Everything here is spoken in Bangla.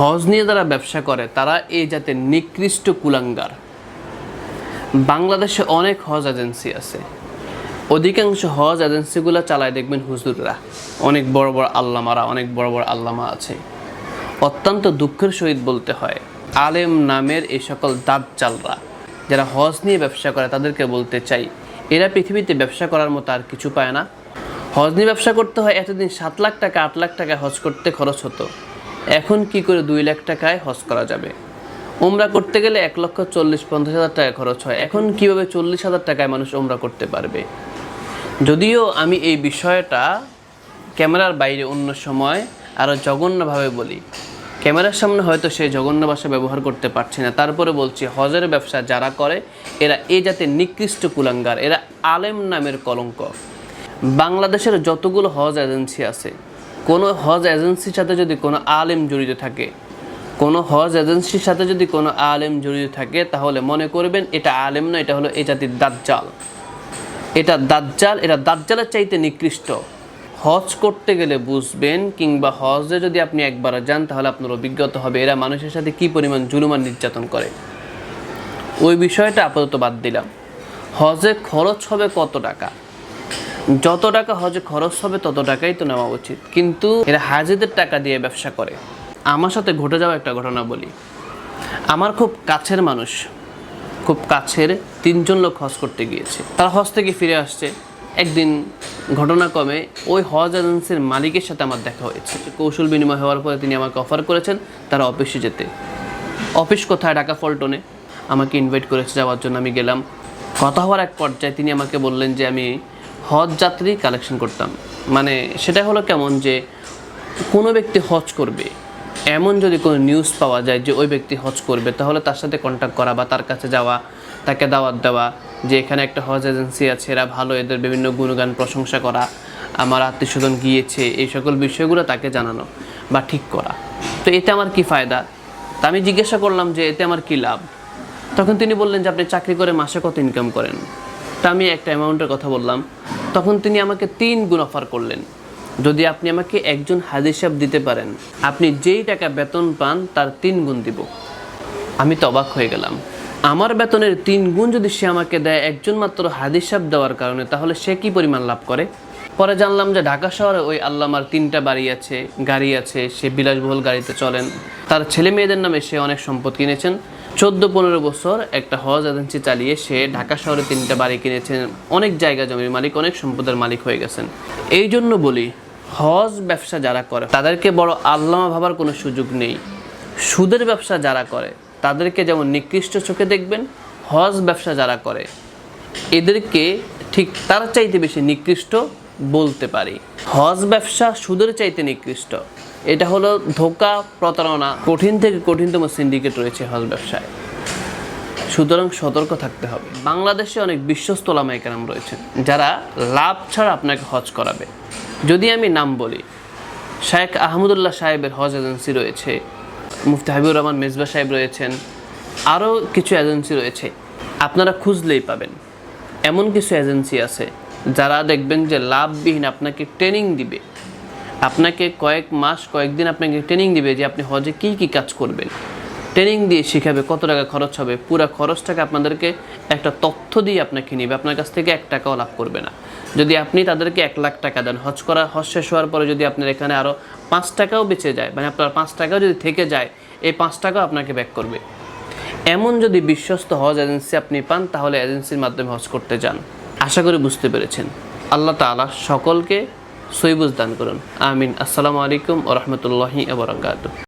হজ নিয়ে যারা ব্যবসা করে, তারা এই জাতের নিকৃষ্ট কুলাঙ্গার। বাংলাদেশে অনেক হজ এজেন্সি আছে। অধিকাংশ হজ এজেন্সিগুলো চালায় দেখবেন হুজুররা। অনেক বড় বড় আল্লামারা, অনেক বড় বড় আল্লামা আছে। অত্যন্ত দুঃখের সহিত বলতে হয়, আলেম নামের এই সকল দাঁতজালরা যারা হজ নিয়ে ব্যবসা করে, তাদেরকে বলতে চাই, এরা পৃথিবীতে ব্যবসা করার মতো আর কিছু পায় না। হজ নিয়ে ব্যবসা করতে হয়, এতদিন সাত লাখ টাকা, আট লাখ টাকা হজ করতে খরচ হতো। এখন কি করে দুই লাখ টাকায় হজ করা যাবে? ওমরা করতে গেলে এক লক্ষ চল্লিশ পঞ্চাশ হাজার টাকা খরচ হয়। এখন কীভাবে চল্লিশ হাজার টাকায় মানুষ ওমরা করতে পারবে? যদিও আমি এই বিষয়টা ক্যামেরার বাইরে অন্য সময় আরও জঘন্যভাবে বলি। ক্যামেরার সামনে হয়তো সে জঘন্য ভাষা ব্যবহার করতে পারছে না। তারপরে বলছি, হজের ব্যবসা যারা করে, এরা এ জাতের নিকৃষ্ট কুলাঙ্গার। এরা আলেম নামের কলঙ্ক। বাংলাদেশের যতগুলো হজ এজেন্সি আছে কোনো হজ এজেন্সির সাথে যদি কোনো আলেম জড়িত থাকে, কোনো হজ এজেন্সির সাথে যদি কোনো আলেম জড়িত থাকে, তাহলে মনে করবেন এটা আলেম না এটা হলো এ জাতির দাজ্জাল। এটা দাজ্জাল, এটা দাজ্জালের চাইতে নিকৃষ্ট। হজ করতে গেলে বুঝবেন, কিংবা হজে যদি আপনি একবার যান, তাহলে আপনার অভিজ্ঞতা হবে এরা মানুষের সাথে কি পরিমাণ জুলুমান নির্যাতন করে। ওই বিষয়টা আপাতত বাদ দিলাম। হজে খরচ হবে কত টাকা? যত টাকা হজে খরচ হবে, তত টাকাই তো নেওয়া উচিত। কিন্তু এরা হাজিদের টাকা দিয়ে ব্যবসা করে। আমার সাথে ঘটে যাওয়া একটা ঘটনা বলি। আমার খুব কাছের মানুষ, খুব কাছের তিনজন লোক হজ করতে গিয়েছে। তারা হজ থেকে ফিরে আসছে। একদিন ঘটনাক্রমে ওই হজ এজেন্সির মালিকের সাথে আমার দেখা হয়েছে। কৌশল বিনিময় হওয়ার পরে তিনি আমাকে অফার করেছেন তারা অফিসে যেতে। অফিস কোথায়? ঢাকা ফল্টনে আমাকে ইনভাইট করেছে, যাওয়ার জন্য আমি গেলাম। কথা হওয়ার এক পর্যায়ে তিনি আমাকে বললেন যে, আমি হজ যাত্রী কালেকশন করতাম। মানে সেটা হলো কেমন যে কোনো ব্যক্তি হজ করবে, এমন যদি কোনো নিউজ পাওয়া যায় যে ওই ব্যক্তি হজ করবে, তাহলে তার সাথে কন্ট্যাক্ট করা বা তার কাছে যাওয়া, তাকে দাওয়াত দেওয়া, যে এখানে একটা হজ এজেন্সি আছে, এরা ভালো, এদের বিভিন্ন গুণগান প্রশংসা করা, আমার আত্মীয় স্বজন গিয়েছে, এই সকল বিষয়গুলো তাকে জানানো বা ঠিক করা। তো এতে আমার কি ফায়দা? তা আমি জিজ্ঞাসা করলাম যে এতে আমার কি লাভ? তখন তিনি বললেন যে আপনি চাকরি করে মাসে কত ইনকাম করেন? তা আমি একটা অ্যামাউন্টের কথা বললাম। তখন তিনি আমাকে তিন গুণ অফার করলেন। যদি আপনি আমাকে একজন হাজির সাহেব দিতে পারেন, আপনি যেই টাকা বেতন পান, তার তিন গুণ দিব। আমি তো অবাক হয়ে গেলাম। আমার বেতনের তিন গুণ যদি সে আমাকে দেয় একজন মাত্র হাদিস সাহেব দেওয়ার কারণে, তাহলে সে কি পরিমাণ লাভ করে? পরে জানলাম যে ঢাকা শহরে ওই আল্লামার তিনটা বাড়ি আছে, গাড়ি আছে, সে বিলাসবহুল গাড়িতে চলেন। তার ছেলে মেয়েদের নামে সে অনেক সম্পদ কিনেছেন। চোদ্দ পনেরো বছর একটা হজ এজেন্সি চালিয়ে সে ঢাকা শহরে তিনটা বাড়ি কিনেছেন অনেক জায়গা জমির মালিক, অনেক সম্পদের মালিক হয়ে গেছেন। এই জন্য বলি, হজ ব্যবসা যারা করে, তাদেরকে বড় আল্লামা ভাবার কোনো সুযোগ নেই। সুদের ব্যবসা যারা করে, তাদেরকে যেমন নিকৃষ্ট চোখে দেখবেন, হজ ব্যবসা যারা করে, এদেরকে ঠিক তার চাইতে বেশি নিকৃষ্ট বলতে পারি। হজ ব্যবসা সুদের চাইতে নিকৃষ্ট। এটা হলো ধোকা প্রতারণা, কঠিন থেকে কঠিনতম সিন্ডিকেট রয়েছে হজ ব্যবসায়। সুতরাং সতর্ক থাকতে হবে। বাংলাদেশে অনেক বিশ্বস্ত লামাইকারাম রয়েছেন, যারা লাভ ছাড়া আপনাকে হজ করাবে। যদি আমি নাম বলি শেখ আহমদুল্লাহ সাহেবের হজ এজেন্সি রয়েছে, মুফতি হাবিবুর রহমান মেজবা সাহেব রয়েছেন, আরও কিছু এজেন্সি রয়েছে, আপনারা খুঁজলেই পাবেন। এমন কিছু এজেন্সি আছে যারা দেখবেন যে লাভবিহীন আপনাকে ট্রেনিং দিবে। আপনাকে কয়েক মাস, কয়েকদিন আপনাকে ট্রেনিং দিবে যে আপনি হজে কী কী কাজ করবেন। ট্রেনিং দিয়ে শিখাবে কত টাকা খরচ হবে। পুরো খরচটাকে আপনাদেরকে একটা তথ্য দিয়ে আপনাকে নিবে। আপনার কাছ থেকে এক টাকাও লাভ করবে না। যদি আপনি তাদেরকে এক লাখ টাকা দেন, হজ করা, হজ শেষ হওয়ার পরে যদি আপনার এখানে আরও পাঁচ টাকাও বেঁচে যায় মানে আপনার পাঁচ টাকাও যদি থেকে যায়, এই পাঁচ টাকাও আপনাকে ব্যাক করবে। এমন যদি বিশ্বস্ত হজ এজেন্সি আপনি পান, তাহলে এজেন্সির মাধ্যমে হজ করতে যান। আশা করি বুঝতে পেরেছেন। আল্লাহ তাআলা সকলকে সৈবুজ দান করুন। আমিন। আসসালামু আলাইকুম ও রহমতুল্লাহি